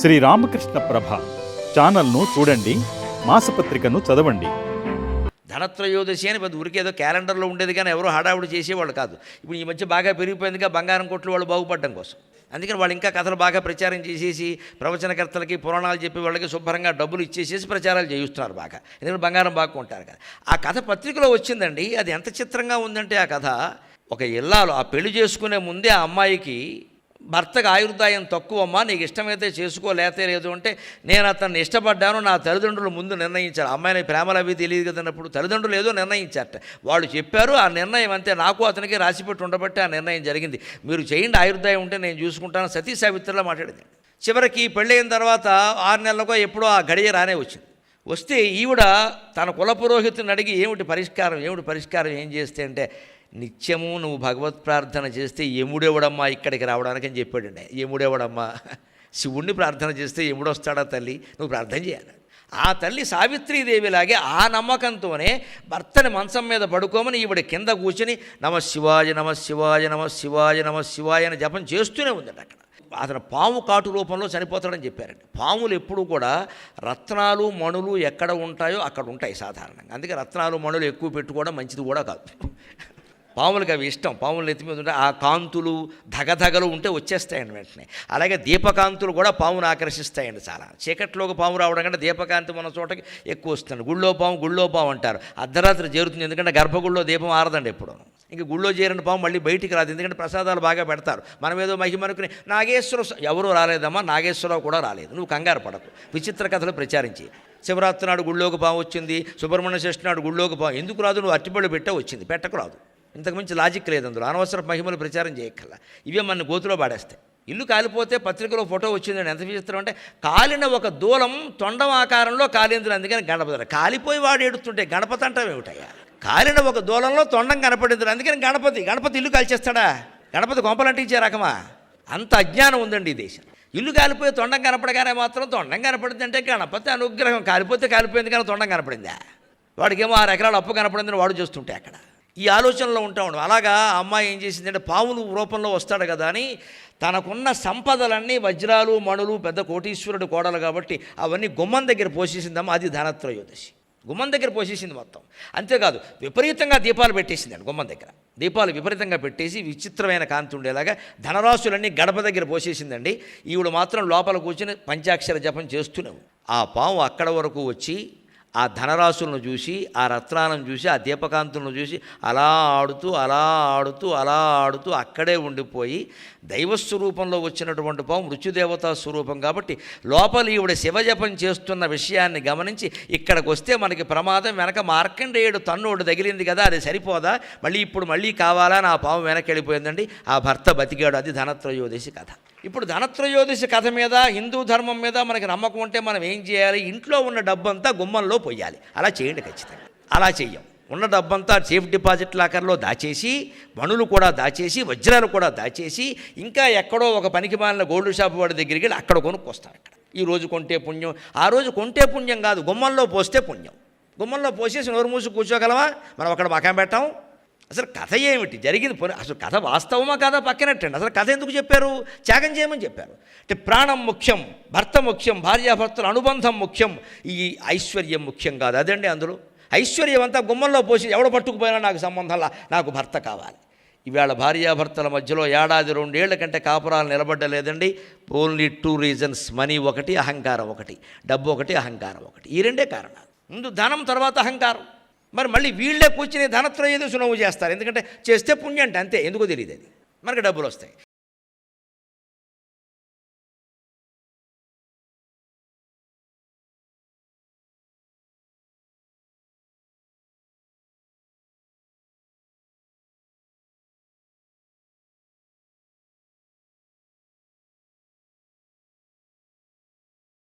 శ్రీ రామకృష్ణ ప్రభ ఛానల్ను చూడండి మాసపత్రికను చదవండి. ధనత్రయోదశి అని పెద్ద ఊరికేదో క్యాలెండర్లో ఉండేది కానీ ఎవరో హడావుడి చేసేవాళ్ళు కాదు. ఇప్పుడు ఈ మధ్య బాగా పెరిగిపోయిందిగా బంగారం కొట్లు వాళ్ళు బాగుపడడం కోసం. అందుకని వాళ్ళు ఇంకా కథలు బాగా ప్రచారం చేసేసి ప్రవచనకర్తలకి పురాణాలు చెప్పే వాళ్ళకి శుభ్రంగా డబ్బులు ఇచ్చేసేసి ప్రచారాలు చేయిస్తున్నారు బాగా. ఎందుకంటే బంగారం బాగా కొంటారు కదా. ఆ కథ పత్రికలో వచ్చిందండి. అది ఎంత చిత్రంగా ఉందంటే ఆ కథ ఒక ఇల్లాలు ఆ పెళ్ళి చేసుకునే ముందే ఆ అమ్మాయికి భర్తకు ఆయుర్దాయం తక్కువమ్మా నీకు ఇష్టమైతే చేసుకో లేతే లేదు అంటే నేను అతన్ని ఇష్టపడ్డాను నా తల్లిదండ్రులు ముందు నిర్ణయించారు. అమ్మాయిని ప్రేమలు అవి తెలియదు కదన్నప్పుడు తల్లిదండ్రులు ఏదో నిర్ణయించారట. వాళ్ళు చెప్పారు ఆ నిర్ణయం అంతే. నాకు అతనికి రాసిపెట్టి ఉండబట్టి ఆ నిర్ణయం జరిగింది. మీరు చేయండి ఆయుర్దాయం ఉంటే నేను చూసుకుంటాను సతీ సావిత్రిలో మాట్లాడింది. చివరికి పెళ్ళైన తర్వాత ఆరు నెలలకో ఎప్పుడో ఆ గడియ రానే వచ్చింది. వస్తే ఈవిడ తన కుల పురోహితుని అడిగి ఏమిటి పరిష్కారం? ఏమిటి పరిష్కారం? ఏం చేస్తే? అంటే నిత్యము నువ్వు భగవత్ ప్రార్థన చేస్తే యముడెవడమ్మా ఇక్కడికి రావడానికి అని చెప్పాడండి. యముడెవడమ్మా? శివుణ్ణి ప్రార్థన చేస్తే ఎముడొస్తాడా తల్లి? నువ్వు ప్రార్థన చేయాలి. ఆ తల్లి సావిత్రీదేవిలాగే ఆ నమ్మకంతోనే భర్తని మంచం మీద పడుకోమని ఈవిడ కింద కూర్చొని నమ శివాయ నమ శివాయ నమ శివాయ నమ శివాయ అని జపం చేస్తూనే ఉందండి అక్కడ. అతను పాము కాటు రూపంలో చనిపోతాడని చెప్పారండి. పాములు ఎప్పుడు కూడా రత్నాలు మణులు ఎక్కడ ఉంటాయో అక్కడ ఉంటాయి సాధారణంగా. అందుకే రత్నాలు మణులు ఎక్కువ పెట్టుకోవడం మంచిది కూడా కాదు. పాములకి అవి ఇష్టం. పాములు నెత్తి మీద ఉంటే ఆ కాంతులు ధగధగలు ఉంటే వచ్చేస్తాయండి వెంటనే. అలాగే దీపకాంతులు కూడా పామును ఆకర్షిస్తాయండి చాలా. చీకట్లోకి పాము రావడం కంటే దీపకాంతి మన చోటకి ఎక్కువ వస్తుంది గుళ్ళో పాము గుళ్ళో పాము అంటారు. అర్ధరాత్రి చేరుతుంది ఎందుకంటే గర్భగుళ్ళో దీపం ఆరదండి ఎప్పుడు. ఇంక గుళ్ళో చేరిన పాము మళ్ళీ బయటికి రాదు. ఎందుకంటే ప్రసాదాలు బాగా పెడతారు. మనం ఏదో మహిమనుకుని నాగేశ్వర ఎవరూ రాలేదమ్మా నాగేశ్వరరావు కూడా రాలేదు. నువ్వు కంగారు పడకు. విచిత్ర కథలు ప్రచారించి. శివరాత్రి నాడు గుళ్ళోకి పాము వచ్చింది. సుబ్రహ్మణ్య షష్ఠి నాడు గుళ్ళోకి పాము. ఎందుకు రాదు? నువ్వు అట్టిపళ్ళు పెట్టా వచ్చింది. పెట్టకు రాదు. ఇంతకుమించి లాజిక్ లేదు అందులో. అనవసర మహిమలు ప్రచారం చేయక్కల్లా ఇవే మన గోతులో పాడేస్తాయి. ఇల్లు కాలిపోతే పత్రికలో ఫోటో వచ్చిందండి. ఎంత విచిత్రం అంటే కాలిన ఒక దూలం తొండం ఆకారంలో కాలిందులు అందుకని గణపతి కాలిపోయి వాడు ఏడుస్తుంటే గణపతి అంటావేమిటయ్యా కాలిన ఒక దూలంలో తొండం కనపడింది అందుకని గణపతి గణపతి ఇల్లు కాల్చేస్తాడా? గణపతి కొంపలంటే ఇచ్చే రకమా? అంత అజ్ఞానం ఉందండి ఈ దేశం. ఇల్లు కాలిపోయి తొండం కనపడగానే మాత్రం తొండం కనపడింది అంటే గణపతి అనుగ్రహం. కాలిపోతే కాలిపోయింది కానీ తొండం కనపడిందా? వాడికేమో ఆరు ఎకరాలు అప్పు కనపడిందని వాడు చూస్తుంటే అక్కడ. ఈ ఆలోచనలో ఉంటా ఉండవు అలాగా ఆ అమ్మాయి ఏం చేసిందంటే పావులు రూపంలో వస్తాడు కదా అని తనకున్న సంపదలన్నీ వజ్రాలు మణులు పెద్ద కోటీశ్వరుడు కోడలు కాబట్టి అవన్నీ గుమ్మం దగ్గర పోసేసిందమ్మా. అది ధనత్రయోదశి. గుమ్మం దగ్గర పోసేసింది మొత్తం. అంతేకాదు విపరీతంగా దీపాలు పెట్టేసిందండి గుమ్మం దగ్గర. దీపాలు విపరీతంగా పెట్టేసి విచిత్రమైన కాంతి ఉండేలాగా ధనరాశులన్నీ గడప దగ్గర పోసేసిందండి. ఈవిడ మాత్రం లోపల కూర్చుని పంచాక్షర జపం చేస్తున్నావు ఆ పాము అక్కడ వరకు వచ్చి ఆ ధనరాశులను చూసి ఆ రత్నాలను చూసి ఆ దీపకాంతులను చూసి అలా ఆడుతూ అలా ఆడుతూ అలా ఆడుతూ అక్కడే ఉండిపోయి దైవస్వరూపంలో వచ్చినటువంటి పాము మృత్యుదేవతా స్వరూపం కాబట్టి లోపల ఈవిడ శివజపం చేస్తున్న విషయాన్ని గమనించి ఇక్కడికి వస్తే మనకి ప్రమాదం వెనక మార్కండేయుడు తన్నోడు తగిలింది కదా అది సరిపోదా? మళ్ళీ ఇప్పుడు మళ్ళీ కావాలా? నా పాము వెనక్కి వెళ్ళిపోయిందండి ఆ భర్త బతికాడు. అది ధనత్రయోదశి కథ. ఇప్పుడు ధనత్రయోదశి కథ మీద హిందూ ధర్మం మీద మనకి నమ్మకం ఉంటే మనం ఏం చేయాలి? ఇంట్లో ఉన్న డబ్బంతా గుమ్మంలో పోయాలి. అలా చేయండి ఖచ్చితంగా. అలా చెయ్యం. ఉన్న డబ్బంతా సేఫ్ డిపాజిట్ లాకర్లో దాచేసి మణులు కూడా దాచేసి వజ్రాలు కూడా దాచేసి ఇంకా ఎక్కడో ఒక పనికి మాలిన గోల్డ్ షాప్ వాడి దగ్గరికి వెళ్ళి అక్కడ కొనుక్కొస్తాం అక్కడ. ఈ రోజు కొంటే పుణ్యం ఆ రోజు కొంటే పుణ్యం కాదు గుమ్మంలో పోస్తే పుణ్యం. గుమ్మంలో పోసేసి నోరు మూసి కూర్చోగలవా మనం అక్కడ మకాం పెట్టాం. అసలు కథ ఏమిటి? జరిగింది పోనీ. అసలు కథ వాస్తవమా కథ పక్కనట్టండి అసలు కథ ఎందుకు చెప్పారు? త్యాగం చేయమని చెప్పారు. అంటే ప్రాణం ముఖ్యం భర్త ముఖ్యం భార్యాభర్తల అనుబంధం ముఖ్యం ఈ ఐశ్వర్యం ముఖ్యం కాదు. అదండి అందులో. ఐశ్వర్యం అంతా గుమ్మంలో పోసి ఎవడ పట్టుకుపోయినా నాకు సంబంధంలా నాకు భర్త కావాలి. ఈవేళ భార్యాభర్తల మధ్యలో ఏడాది రెండేళ్ళ కంటే కాపురాలు నిలబడ్డలేదండి. Only two reasons. మనీ ఒకటి అహంకారం ఒకటి. డబ్బు ఒకటి అహంకారం ఒకటి. ఈ రెండే కారణాలు. ముందు ధనం తర్వాత అహంకారం. మరి మళ్ళీ వీళ్ళే కూర్చుని ధనత్రయోదశి నువ్వు చేస్తారు. ఎందుకంటే చేస్తే పుణ్యం అంటే అంతే. ఎందుకో తెలియదు అది. మనకి డబ్బులు వస్తాయి.